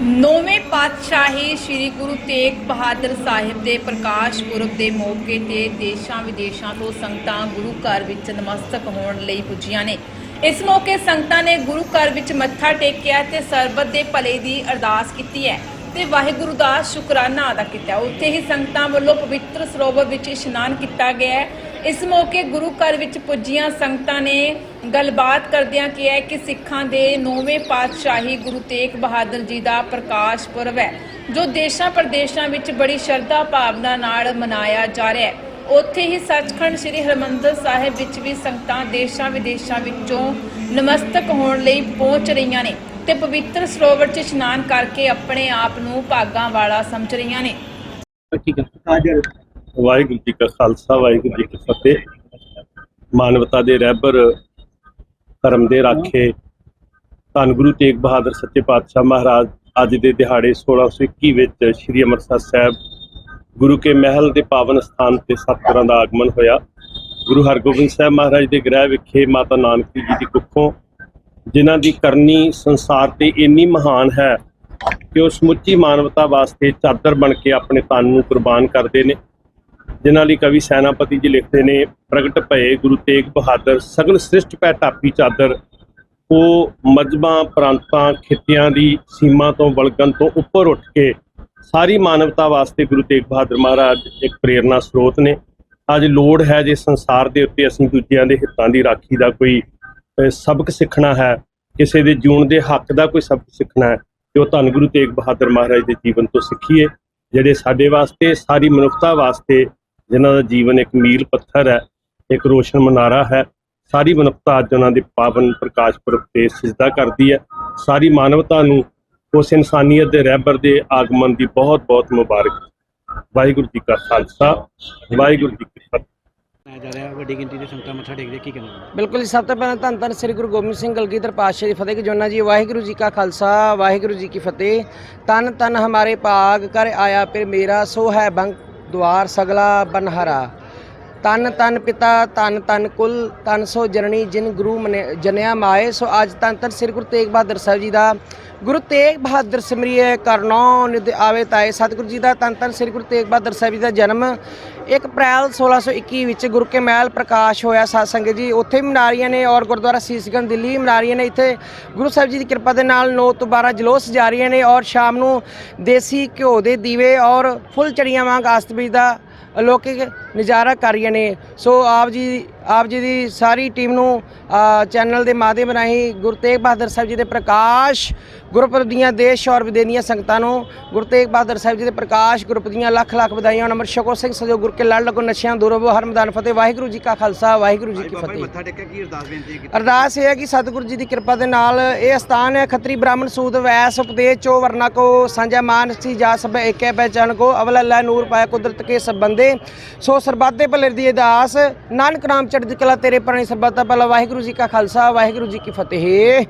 ਨੌਵੇਂ ਪਾਤਸ਼ਾਹੀ ਸ੍ਰੀ ਗੁਰੂ ਤੇਗ ਬਹਾਦਰ ਸਾਹਿਬ ਦੇ ਪ੍ਰਕਾਸ਼ ਪੁਰਬ ਦੇ ਮੌਕੇ ਤੇ ਦੇਸ਼ਾਂ ਵਿਦੇਸ਼ਾਂ ਤੋਂ ਸੰਗਤਾਂ ਗੁਰੂ ਘਰ ਵਿੱਚ ਨਮਸਤਕ ਹੋਣ ਲਈ ਪੁੱਜੀਆਂ ਨੇ। ਇਸ ਮੌਕੇ ਸੰਗਤਾਂ ਨੇ ਗੁਰੂ ਘਰ ਵਿੱਚ ਮੱਥਾ ਟੇਕਿਆ ਤੇ ਸਰਬਤ ਦੇ ਭਲੇ ਦੀ ਅਰਦਾਸ ਕੀਤੀ ਹੈ ਤੇ ਵਾਹਿਗੁਰੂ ਦਾ ਸ਼ੁਕਰਾਨਾ ਅਦਾ ਕੀਤਾ। ਉੱਥੇ ਹੀ ਸੰਗਤਾਂ ਵੱਲੋਂ ਪਵਿੱਤਰ ਸਰੋਵਰ ਵਿੱਚ ਇਸ਼ਨਾਨ ਕੀਤਾ ਗਿਆ ਹੈ। ਇਸ ਮੌਕੇ ਗੁਰੂ ਘਰ ਵਿੱਚ ਪੁੱਜੀਆਂ ਸੰਗਤਾਂ ਨੇ ਗੱਲਬਾਤ ਕਰਦਿਆਂ ਕਿਹਾ ਹੈ ਕਿ ਸਿੱਖਾਂ ਦੇ ਨੌਵੇਂ ਪਾਤਸ਼ਾਹੀ ਗੁਰੂ ਤੇਗ ਬਹਾਦਰ ਜੀ ਦਾ ਪ੍ਰਕਾਸ਼ ਪੁਰਬ ਹੈ ਜੋ ਦੇਸ਼ਾਂ ਪ੍ਰਦੇਸ਼ਾਂ ਵਿੱਚ ਬੜੀ ਸ਼ਰਧਾ ਭਾਵਨਾ ਨਾਲ ਮਨਾਇਆ ਜਾ ਰਿਹਾ ਹੈ। ਉੱਥੇ ਹੀ ਸੱਚਖੰਡ ਸ੍ਰੀ ਹਰਿਮੰਦਰ ਸਾਹਿਬ ਵਿੱਚ ਵੀ ਸੰਗਤਾਂ ਦੇਸ਼ਾਂ ਵਿਦੇਸ਼ਾਂ ਵਿੱਚੋਂ ਨਮਸਤਕ ਹੋਣ ਲਈ ਪਹੁੰਚ ਰਹੀਆਂ ਨੇ ਤੇ ਪਵਿੱਤਰ ਸਰੋਵਰ 'ਚ ਇਸ਼ਨਾਨ ਕਰਕੇ ਆਪਣੇ ਆਪ ਨੂੰ ਭਾਗਾਂ ਵਾਲਾ ਸਮਝ ਰਹੀਆਂ ਨੇ। ਠੀਕ ਹੈ ਹਾਜ਼ਰ ਵਾਹਿਗੁਰੂ ਜੀ ਕਾ ਖਾਲਸਾ, ਵਾਹਿਗੁਰੂ ਜੀ ਕੀ ਫਤਿਹ। ਮਾਨਵਤਾ ਦੇ ਰਹਿਬਰ, ਧਰਮ ਦੇ ਰਾਖੇ, ਧੰਨ ਗੁਰੂ ਤੇਗ ਬਹਾਦਰ ਸੱਚੇ ਪਾਤਸ਼ਾਹ ਮਹਾਰਾਜ, ਅੱਜ ਦੇ ਦਿਹਾੜੇ 1621 ਵਿੱਚ ਸ੍ਰੀ ਅੰਮ੍ਰਿਤਸਰ ਸਾਹਿਬ ਗੁਰੂ ਕੇ ਮਹਿਲ ਦੇ ਪਾਵਨ ਸਥਾਨ ਤੇ ਸਤਿਗੁਰਾਂ ਦਾ ਆਗਮਨ ਹੋਇਆ। ਗੁਰੂ ਹਰਗੋਬਿੰਦ ਸਾਹਿਬ ਮਹਾਰਾਜ ਦੇ ਗ੍ਰਹਿ ਵਿਖੇ ਮਾਤਾ ਨਾਨਕੀ ਜੀ ਦੀ ਕੁੱਖੋਂ, ਜਿਨ੍ਹਾਂ ਦੀ ਕਰਨੀ ਸੰਸਾਰ ਤੇ ਇੰਨੀ ਮਹਾਨ ਹੈ ਕਿ ਉਹ ਸਮੁੱਚੀ ਮਾਨਵਤਾ ਵਾਸਤੇ ਚਾਦਰ ਬਣ ਕੇ ਆਪਣੇ ਤਨ ਨੂੰ ਕੁਰਬਾਨ ਕਰਦੇ ਨੇ। ਜਿਨ੍ਹਾਂ ਲਈ ਕਵੀ ਸੈਨਾਪਤੀ ਜੀ ਲਿਖਦੇ ਨੇ, ਪ੍ਰਗਟ ਭਏ ਗੁਰੂ ਤੇਗ ਬਹਾਦਰ ਸਗਲ ਸ੍ਰਿਸ਼ਟ ਪੈ ਟਾਪੀ ਚਾਦਰ। ਉਹ ਮਜਬਾਂ, ਪ੍ਰਾਂਤਾਂ, ਖਿੱਤਿਆਂ ਦੀ ਸੀਮਾ ਤੋਂ ਵਲਗਣ ਤੋਂ ਉੱਪਰ ਉੱਠ ਕੇ ਸਾਰੀ ਮਾਨਵਤਾ ਵਾਸਤੇ ਗੁਰੂ ਤੇਗ ਬਹਾਦਰ ਮਹਾਰਾਜ ਇੱਕ ਪ੍ਰੇਰਨਾ ਸਰੋਤ ਨੇ। ਅੱਜ ਲੋੜ ਹੈ ਜੇ ਸੰਸਾਰ ਦੇ ਉੱਤੇ ਅਸੀਂ ਦੂਜਿਆਂ ਦੇ ਹਿੱਤਾਂ ਦੀ ਰਾਖੀ ਦਾ ਕੋਈ ਸਬਕ ਸਿੱਖਣਾ ਹੈ, ਕਿਸੇ ਦੇ ਜੂਣ ਦੇ ਹੱਕ ਦਾ ਕੋਈ ਸਬਕ ਸਿੱਖਣਾ ਹੈ, ਤੇ ਉਹ ਧੰਨ ਗੁਰੂ ਤੇਗ ਬਹਾਦਰ ਮਹਾਰਾਜ ਦੇ ਜੀਵਨ ਤੋਂ ਸਿੱਖੀਏ, ਜਿਹੜੇ ਸਾਡੇ ਵਾਸਤੇ, ਸਾਰੀ ਮਨੁੱਖਤਾ ਵਾਸਤੇ ਜਿਨ੍ਹਾਂ ਦਾ ਜੀਵਨ ਇੱਕ ਮੀਲ ਪੱਥਰ ਹੈ ਇੱਕ ਰੋਸ਼ਨ ਮਨਾਰਾ ਹੈ ਸਾਰੀ ਮਨੁੱਖਤਾ ਅੱਜ ਉਹਨਾਂ ਦੇ ਪਾਵਨ ਪ੍ਰਕਾਸ਼ ਪੁਰਬ ਤੇ ਸਿਜਦਾ ਕਰਦੀ ਹੈ। ਸਾਰੀ ਮਾਨਵਤਾ ਨੂੰ ਉਸ ਇਨਸਾਨੀਅਤ ਦੇ ਰਹਿਬਰ ਦੇ ਆਗਮਨ ਦੀ ਬਹੁਤ ਬਹੁਤ ਮੁਬਾਰਕ। ਵਾਹਿਗੁਰੂ ਜੀ ਕਾ ਖਾਲਸਾ ਵਾਹਿਗੁਰੂ ਜੀ ਕੀ ਫਤਿਹ। ਮਨਾਇਆ ਜਾ ਰਿਹਾ ਵੱਡੀ ਗਿਣਤੀ ਦੇ ਸੰਗਤਾਂ ਮੱਥਾ ਟੇਕਦੇ ਕੀ ਕਹਿਣਾ? ਬਿਲਕੁਲ ਜੀ ਸਭ ਤੋਂ ਪਹਿਲਾਂ ਧੰਨ ਧੰਨ ਸ੍ਰੀ ਗੁਰੂ ਗੋਬਿੰਦ ਸਿੰਘ ਗਲਗੀਧਰ ਪਾਤਸ਼ਾਹ ਦੀ ਫਤਿਹ ਜੋਨਾ ਜੀ ਵਾਹਿਗੁਰੂ ਜੀ ਕਾ ਖਾਲਸਾ ਵਾਹਿਗੁਰੂ ਜੀ ਕੀ ਫਤਿਹ। ਤਨ ਤਨ ਹਮਾਰੇ ਭਾਗ ਕਰ ਆਇਆ ਫਿਰ ਮੇਰਾ ਸੋ ਹੈ ਬੰਕ ਦੁਆਰ ਸਗਲਾ ਬਨਹਰਾ। ਤਨ ਤਨ ਪਿਤਾ, ਤਨ ਤਨ ਕੁਲ, ਤਨ ਸੋ ਜਨਨੀ, ਜਿਨ ਗੁਰੂ ਮਨੇ- ਜਨਿਆ ਮਾਏ। ਸੋ ਅੱਜ ਤਨ ਤਨ ਸ੍ਰੀ ਗੁਰੂ ਤੇਗ ਬਹਾਦਰ ਸਾਹਿਬ ਜੀ ਦਾ ਗੁਰੂ ਤੇਗ ਬਹਾਦਰ ਸਿਮਰਿਏ ਕਰਨੋ ਨਿਦ ਆਵੇ ਤਾਏ। ਸਤਿਗੁਰੂ ਜੀ ਦਾ ਤਨ ਤਨ ਸ੍ਰੀ ਗੁਰੂ ਤੇਗ ਬਹਾਦਰ ਸਾਹਿਬ ਜੀ ਦਾ ਜਨਮ 1 ਅਪ੍ਰੈਲ 1621 ਵਿੱਚ ਗੁਰੂ ਕੇ ਮਹਿਲ ਪ੍ਰਕਾਸ਼ ਹੋਇਆ ਸਾਧ ਸੰਗਤ ਜੀ। ਉੱਥੇ ਵੀ ਮਨਾਰੀਆਂ ਨੇ ਔਰ ਗੁਰਦੁਆਰਾ ਸੀਸਗੰਜ ਦਿੱਲੀ ਵੀ ਮਨਾਰੀਆਂ ਨੇ। ਇੱਥੇ ਗੁਰੂ ਸਾਹਿਬ ਜੀ ਦੀ ਕਿਰਪਾ ਦੇ ਨਾਲ 9 ਤੋਂ 12 ਜਲੋਸ ਜਾ ਰਹੀਆਂ ਨੇ ਔਰ ਸ਼ਾਮ ਨੂੰ ਦੇਸੀ ਘਿਓ ਦੇ ਦੀਵੇ ਔਰ ਫੁੱਲ ਚੜੀਆਂ ਵਾਂਗ ਆਸਤਬੀਜ ਦਾ ਅਲੌਕਿਕ ਨਜ਼ਾਰਾ ਕਰ ਰਹੀਆਂ ਨੇ। ਸੋ ਆਪ ਜੀ ਆਪ ਜੀ ਦੀ ਸਾਰੀ ਟੀਮ ਨੂੰ ਚੈਨਲ ਦੇ ਮਾਧਿਅਮ ਰਾਹੀਂ ਗੁਰੂ ਤੇਗ ਬਹਾਦਰ ਸਾਹਿਬ ਜੀ ਦੇ ਪ੍ਰਕਾਸ਼ ਗੁਰਪੁਰਬ ਦੀਆਂ ਦੇਸ਼ ਔਰ ਵਿਦੇਸ਼ ਦੀਆਂ ਸੰਗਤਾਂ ਨੂੰ ਗੁਰੂ ਤੇਗ ਬਹਾਦਰ ਸਾਹਿਬ ਜੀ ਦੇ ਪ੍ਰਕਾਸ਼ ਗੁਰਪੁਰਬ ਦੀਆਂ ਲੱਖ ਲੱਖ ਵਧਾਈਆਂ ਅਮਰ ਸ਼ਕੋ ਸਿੰਘ ਸਜੋ ਗੁਰ ਕੇ ਲੜ ਲੱਗੋ ਨਸ਼ਿਆਂ ਦੂਰੋ ਹਰ ਮੈਦਾਨ ਫਤਿਹ ਵਾਹਿਗੁਰੂ ਜੀ ਕਾ ਖਾਲਸਾ ਵਾਹਿਗੁਰੂ ਜੀ ਕੀ ਫਤਿਹ। ਮੱਥਾ ਟੇਕਿਆ ਕੀ ਅਰਦਾਸ ਬੇਨਤੀ ਕੀਤੀ? ਅਰਦਾਸ ਇਹ ਹੈ ਕਿ ਸਤਿਗੁਰੂ ਜੀ ਦੀ ਕਿਰਪਾ ਦੇ ਨਾਲ ਇਹ ਸਥਾਨ ਹੈ ਖੱਤਰੀ ਬ੍ਰਾਹਮਣ ਸੂਦ ਵੈਸ ਉਪਦੇਸ਼ ਚੋ ਵਰਨਾ ਕੋ ਸਾਂਝਾ ਮਾਨ ਸੀ ਜਾ ਸਭ ਏਕੈ ਪਹਿਚਾਨ ਕੋ ਅਵਲ ਅੱਲਾ ਨੂਰ ਪਾਇਆ ਕੁਦਰਤ ਕੇ ਸਭ ਬੰਦੇ ਸੋ ਸਰਬੱਤ ਦੇ ਭਲੇ ਦੀ ਅਰਦਾਸ ਨਾਨਕ ਨਾਮ ਚੜ੍ਹਦੀ ਕਲਾ ਤੇਰੇ ਪਰਣੀ ਸਰਬੱਤ ਦਾ ਭਲਾ। ਵਾਹਿਗੁਰੂ ਜੀ ਕਾ ਖਾਲਸਾ, ਵਾਹਿਗੁਰੂ ਜੀ ਕੀ ਫਤਿਹ।